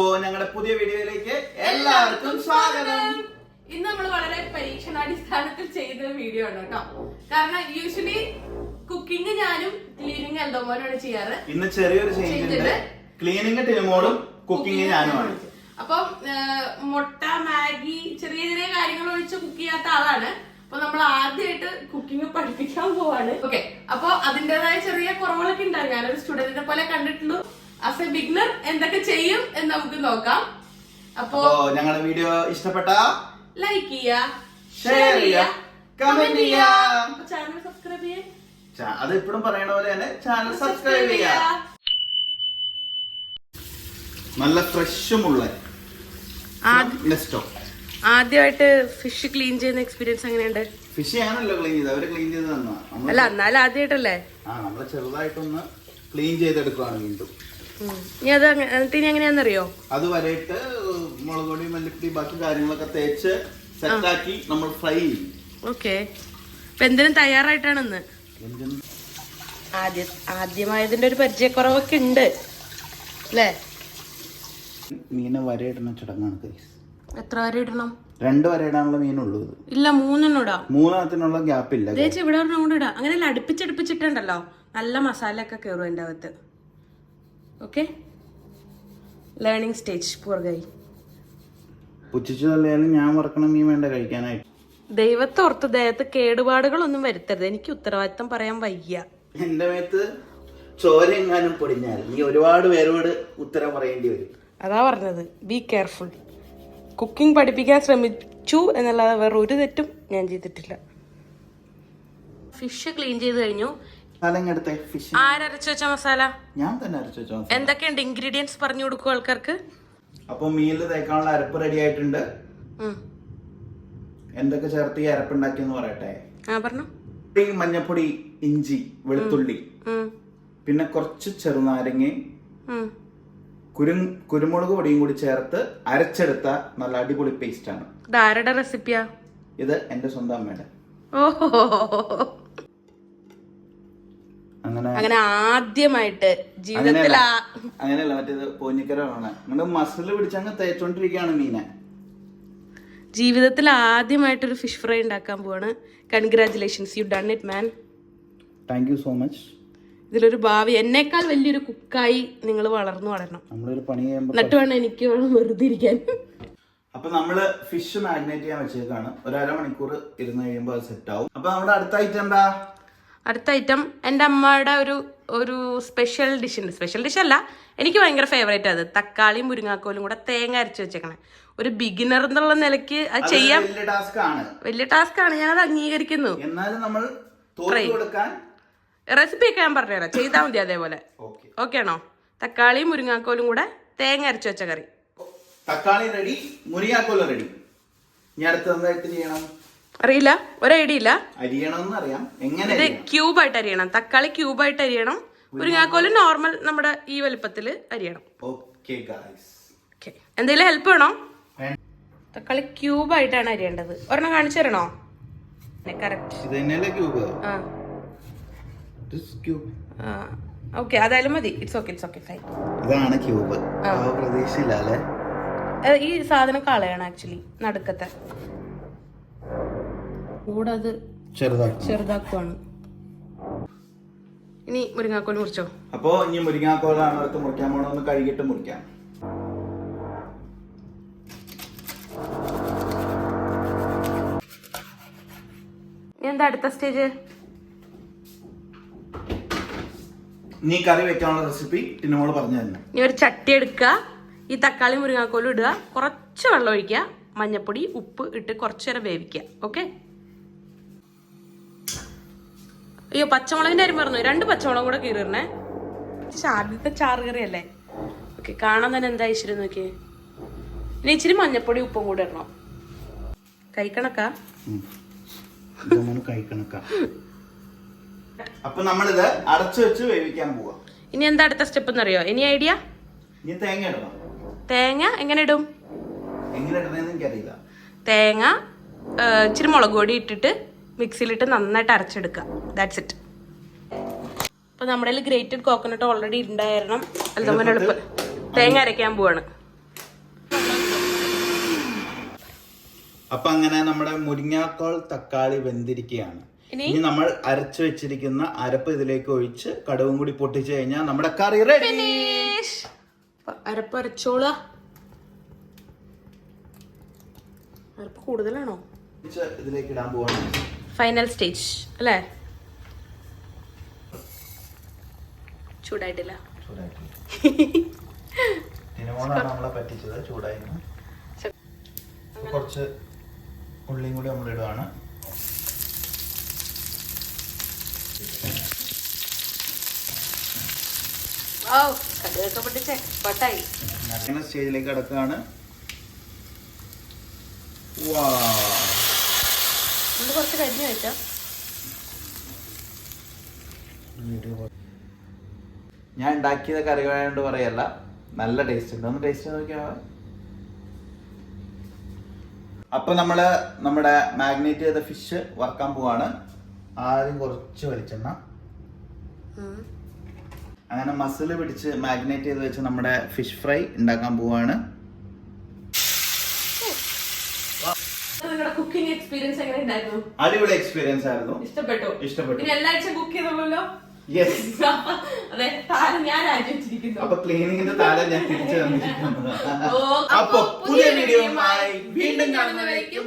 അപ്പോ ഞങ്ങളുടെ പുതിയ വീഡിയോയിലേക്ക് എല്ലാവർക്കും സ്വാഗതം. ഇന്ന് നമ്മൾ വളരെ പരീക്ഷണാടിസ്ഥാനത്തിൽ ചെയ്ത വീഡിയോ ആണ് കേട്ടോ. കാരണം യൂഷ്വലി കുക്കിംഗ് ഞാനും ക്ലീനിങ് എൽദോമോനാണ് ചെയ്യാറ്? ഇന്ന് ചെറിയൊരു ചേഞ്ച് ഉണ്ട്. ക്ലീനിങ് ടീമോളും കുക്കിംഗ് ഞാനുമാണ്. അപ്പം മുട്ട മാഗി ചെറിയ ചെറിയ കാര്യങ്ങൾ ഒഴിച്ച് കുക്ക് ചെയ്യാത്ത ആളാണ്. അപ്പൊ നമ്മൾ ആദ്യമായിട്ട് കുക്കിംഗ് പഠിപ്പിക്കാൻ പോവാണ്. ഓക്കെ അപ്പൊ അതിന്റെതായ ചെറിയ കുറവുകളൊക്കെ ഉണ്ടാകും ഞാനൊരു സ്റ്റുഡന്റിനെ പോലെ കണ്ടിട്ടുള്ളൂ. ആസ് എ ബിഗ്നർ എന്തൊക്കെ ചെയ്യും എന്ന് നമുക്ക് നോക്കാം. അപ്പോ ഞങ്ങളുടെ വീഡിയോ ഇഷ്ടപ്പെട്ട ലൈക്ക് ചെയ്യുക ഷെയർ ചെയ്യുക കമന്റ് ചെയ്യുക. ചാനൽ സബ്സ്ക്രൈബ് ചെയ്യുക ചാ- അത് ഇപ്പോഴും പറയണ പോലെ തന്നെ ചാനൽ സബ്സ്ക്രൈബ് ചെയ്യുക. നല്ല ഫ്രഷുമുള്ള ആദ്യമായിട്ട് ഫിഷ് ക്ലീൻ ചെയ്യുന്ന എക്സ്പീരിയൻസ് എങ്ങനെയുണ്ട്? ഫിഷ് ആണല്ലോ ക്ലീൻ ചെയ്ത് അവർ ക്ലീൻ ചെയ്ത് തന്നാ അല്ല എന്നാലും ആദ്യമായിട്ടല്ലേ? ആ നമ്മൾ ചെറുതായിട്ടൊന്ന് ക്ലീൻ ചെയ്തെടുക്കുവാണ് വീണ്ടും. ഇനി അത് എന്നിട്ട് ഇനി എങ്ങനെയാണെന്നറിയോ? അത് വരയിട്ട് മുളക് പൊടി മല്ലിപ്പൊടി ബാക്കി കാര്യങ്ങളൊക്കെ തേച്ച് സെറ്റാക്കി നമ്മൾ ഫ്രൈ ചെയ്യും. ഓക്കെ. അപ്പൊ എന്തിനും തയ്യാറായിട്ടാണെന്ന്? ആദ്യ ആദ്യമായതിന്റെ ഒരു പരിചയക്കുറവൊക്കെ ഉണ്ട്. അല്ലേ മീനെ വരയിടുന്ന ചടങ്ങാണ്. എത്ര വരെ ഇടണം രണ്ട് വരയിടാനുള്ള മീനുള്ളൂ ഇത്. ഇല്ല മൂന്നെണ്ണം ഇടാം. മൂന്നെണ്ണത്തിനുള്ള ഗ്യാപ്പ് ഇല്ല ചേച്ചി ഇവിടെ ഒരെണ്ണം കൂടെ ഇടാം. അങ്ങനെ അടുപ്പിച്ചടുപ്പിച്ചിട്ടുണ്ടല്ലോ നല്ല മസാല ഒക്കെ കയറും എന്റെ അകത്ത്. ഓക്കെ ലേണിംഗ് സ്റ്റേജ് പൂർഗായി. ഞാൻ വറക്കണ മീൻ വേണ്ട കഴിക്കാനായിട്ട്. ദൈവത്തെ ഓർത്ത് ദേഹത്ത് കേടുപാടുകളൊന്നും വരുത്തരുത്. എനിക്ക് ഉത്തരവാദിത്തം പറയാൻ വയ്യ. എന്റെ മേത്ത് ചോരെങ്ങാനും പൊടിഞ്ഞാൽ നീ ഒരുപാട് പേരോട് ഉത്തരം പറയേണ്ടി വരും. അതാ പറഞ്ഞത്. ബി കെയർഫുൾ കുക്കിംഗ് പഠിപ്പിക്കാൻ ശ്രമിച്ചു എന്നല്ലാതെ വേറെ ഒരു തെറ്റും ഞാൻ ചെയ്തിട്ടില്ല. ഫിഷ് ക്ലീൻ ചെയ്ത് കഴിഞ്ഞു. തലങ്ങടുത്തെ ഫിഷ് ആരരച്ചു വെച്ച മസാല? ഞാൻ തന്നെ അരച്ചു വെച്ചോ എന്തൊക്കെയുണ്ട് ഇൻഗ്രീഡിയൻസ് പറഞ്ഞു കൊടുക്കും ആൾക്കാർക്ക്? അപ്പൊ മീനിൽ തേക്കാനുള്ള അരപ്പ് റെഡി ആയിട്ടുണ്ട്. എന്തൊക്കെ ചേർത്ത് ഈ അരപ്പുണ്ടാക്കിയെന്ന് പറയട്ടെ? പറഞ്ഞു. മഞ്ഞപ്പൊടി ഇഞ്ചി വെളുത്തുള്ളി. പിന്നെ കുറച്ച് ചെറുനാരങ്ങ. കുരു കുരുമുളക് പൊടിയും കൂടി ചേർത്ത് അരച്ചെടുത്ത നല്ല അടിപൊളി പേസ്റ്റ് ആണ്. ഇത് ആരുടെ റെസിപ്പിയാ ഇത് എന്റെ സ്വന്തം അമ്മയുടെ. ഓഹോ. അങ്ങനെ അങ്ങനെ ആദ്യമായിട്ട് ജീവിതത്തിൽ അങ്ങനെയല്ല മറ്റേത് പോഞ്ഞിക്കരാണ് മസിൽ പിടിച്ചങ്ങ് തേച്ചോണ്ടിരിക്കുകയാണ് മീനെ. ജീവിതത്തിൽ ആദ്യമായിട്ടൊരു ഫിഷ് ഫ്രൈ ഉണ്ടാക്കാൻ പോവാണ്. Congratulations you done it man thank you so much ഇതിലൊരു ഭാവി. എന്നേക്കാൾ വലിയൊരു കുക്കായി നിങ്ങൾ വളർന്നു വളരണം. നമ്മളൊരു പണി എന്നിട്ട് വേണം എനിക്ക് വെറുതെ ഇരിക്കാൻ. അപ്പൊ നമ്മൾ ഫിഷ് മാഗ്നേറ്റ് ചെയ്യാൻ വെച്ചേക്കാണ്. ഒരു അരമണിക്കൂർ ഇരുന്ന് കഴിയുമ്പോൾ അത് സെറ്റ് ആവും. അപ്പൊ നമ്മുടെ അടുത്ത ഐറ്റം എന്താ? അടുത്ത ഐറ്റം എന്റെ അമ്മയുടെ ഒരു ഒരു സ്പെഷ്യൽ ഡിഷ് ഉണ്ട്. സ്പെഷ്യൽ ഡിഷ് അല്ല എനിക്ക് ഭയങ്കര ഫേവറേറ്റ് അത്. തക്കാളിയും മുരിങ്ങാക്കോലും കൂടെ തേങ്ങ അരച്ച് വെച്ചേക്കണേ. ഒരു ബിഗിനർ എന്നുള്ള നിലയ്ക്ക് അത് ചെയ്യാം. ചെയ്യാൻ വലിയ ടാസ്ക് ആണ്. ഞാൻ അത് അംഗീകരിക്കുന്നു റെസിപ്പി ഒക്കെ ഞാൻ പറഞ്ഞുതരാം. ചെയ്താൽ മതി അതേപോലെ. ഓക്കെ ഓക്കെ ആണോ? തക്കാളിയും മുരിങ്ങാക്കോലും കൂടെ തേങ്ങ അരച്ച് വെച്ച കറി. തക്കാളി റെഡി മുരിങ്ങാക്കോലും റെഡി ഞാൻ അടുത്ത് ചെയ്യണം? അറിയില്ല? ഒരു ഐഡിയ ഇല്ല ഇത് ക്യൂബായിട്ട് അരിയണം. തക്കാളി ക്യൂബായിട്ട് അരിയണം. മുരിങ്ങാക്കോൽ നോർമൽ നമ്മുടെ ഈ വലിപ്പത്തിൽ അരിയണം. എന്തെങ്കിലും ഹെൽപ്പ് വേണോ? തക്കാളി ക്യൂബായിട്ടാണ് അരിയേണ്ടത്. ഒരെണ്ണം കാണിച്ചു തരണോ? ഓക്കെ അതായാലും മതി. It's okay it's okay fine ഇതാണ് ക്യൂബ്. ഈ സാധനം കളയണം ആക്ച്വലി നടുക്കത്തെ. കൂടെ അത് ചെറുതാക്കി ചെറുതാക്കുവാണ്. ഇനി മുരിങ്ങാക്കോൽ മുറിച്ചോ? അപ്പോ ഇനി മുരിങ്ങാക്കോലാണ് അടുത്ത് മുറിക്കാൻ ഒന്ന് കഴുകിട്ട് മുറിക്കാം. ഇനി എന്താ അടുത്ത സ്റ്റേജ്? നീ കറി വെക്കാനുള്ള റെസിപ്പി ടിനോട് പറഞ്ഞു തന്നെ ഇനി ഒരു ചട്ടി എടുക്കുക. ഈ തക്കാളി മുരിങ്ങാക്കോലും ഇടുക. കുറച്ച് വെള്ളം ഒഴിക്കുക. മഞ്ഞപ്പൊടി ഉപ്പ് ഇട്ട് കുറച്ചു നേരം വേവിക്കുക. ഓക്കെ? അയ്യോ പച്ചമുളകിന്റെ കാര്യം പറഞ്ഞു. രണ്ട് പച്ചമുളകും കൂടെ കീറിടണേ ഇത് ആദ്യത്തെ ചാറ് കറിയല്ലേ? ഓക്കെ കാണാൻ തന്നെ എന്താ ഇച്ചിരി നോക്കിയേ? ഇനി ഇച്ചിരി മഞ്ഞപ്പൊടി ഉപ്പും കൂടെ ഇടണം. കൈക്കണക്കാ കഴിക്കണക്ക. അപ്പൊ നമ്മളിത് അടച്ചു വെച്ച് വേവിക്കാൻ പോവാ. ഇനി എന്താ അടുത്ത സ്റ്റെപ്പ് എന്നറിയോ? ഇനി ഐഡിയ? ഇനി തേങ്ങ ഇടണം. തേങ്ങ എങ്ങനെ ഇടും? എങ്ങനെ എനിക്കറിയില്ല. തേങ്ങ ഇച്ചിരി മുളക് പൊടി ഇട്ടിട്ട് മിക്സിയിലിട്ട് നന്നായിട്ട് അരച്ചെടുക്കുക. ദാറ്റ്സ് ഇറ്റ് അപ്പോൾ നമ്മുടെ കയ്യിൽ ഗ്രേറ്റഡ് കോക്കനട്ട് ഓൾറെഡി ഉണ്ടായിരുന്നു അൽദമ്മൻ എളുപ്പം തേങ്ങ അരയ്ക്കാൻ പോവാണ്. അപ്പൊ അങ്ങനെ നമ്മുടെ മുരിങ്ങാക്കോൾ തക്കാളി വെന്തിരിക്കുകയാണ്. ഇനി നമ്മൾ അരച്ചു വെച്ചിരിക്കുന്ന അരപ്പ് ഇതിലേക്ക് ഒഴിച്ച് കടവും കൂടി പൊട്ടിച്ചു കഴിഞ്ഞാൽ നമ്മുടെ കറി റെഡി അരപ്പ് അരച്ചോള. അരപ്പ് കൂടുതലാണോ? ഇതിലേക്ക് ഇടാൻ പോവാണ്. ഫൈനൽ സ്റ്റേജ് അല്ലേ? ചൂടായിട്ടില്ല. പറ്റിച്ചത് കുറച്ച് ഉള്ളിയും കൂടി നമ്മൾ സ്റ്റേജിലേക്ക് അടക്കുകയാണ് വാ നമ്മൾ കുറച്ച് കരിഞ്ഞു വെച്ചാ ഞാൻ ഉണ്ടാക്കിയത് കറികളായോണ്ട് പറയല്ല. നല്ല ടേസ്റ്റ് ഉണ്ട്. ഒന്ന് ടേസ്റ്റ് നോക്കിയാ അപ്പൊ നമ്മൾ നമ്മുടെ മാഗ്നേറ്റ് ചെയ്ത ഫിഷ് വറക്കാൻ പോവാണ്. ആദ്യം കുറച്ച് വെളിച്ചെണ്ണ. അങ്ങനെ മസിൽ പിടിച്ച് മാഗ്നേറ്റ് ചെയ്ത് വെച്ച് നമ്മുടെ ഫിഷ് ഫ്രൈ ഉണ്ടാക്കാൻ പോവാണ് നിങ്ങളുടെ കുക്കിംഗ് എക്സ്പീരിയൻസ് എങ്ങനെ ഉണ്ടായിരുന്നു? അടിപൊളി എക്സ്പീരിയൻസ് ആയിരുന്നു. ഇഷ്ടപ്പെട്ടു? ഇഷ്ടപ്പെട്ടു. പിന്നെ എല്ലാ ആഴ്ച കുക്ക് ചെയ്തോളൂല്ലോ? അതെ താരം ഞാൻ രാജിവെച്ചിരിക്കുന്നു അപ്പൊ ക്ലീനിങ്ങിന്റെ താരം ഞാൻ തിരിച്ചു തന്നിരിക്കുന്നു. അപ്പൊ പുതിയ വീഡിയോ വീണ്ടും കാണുന്നതായിരിക്കും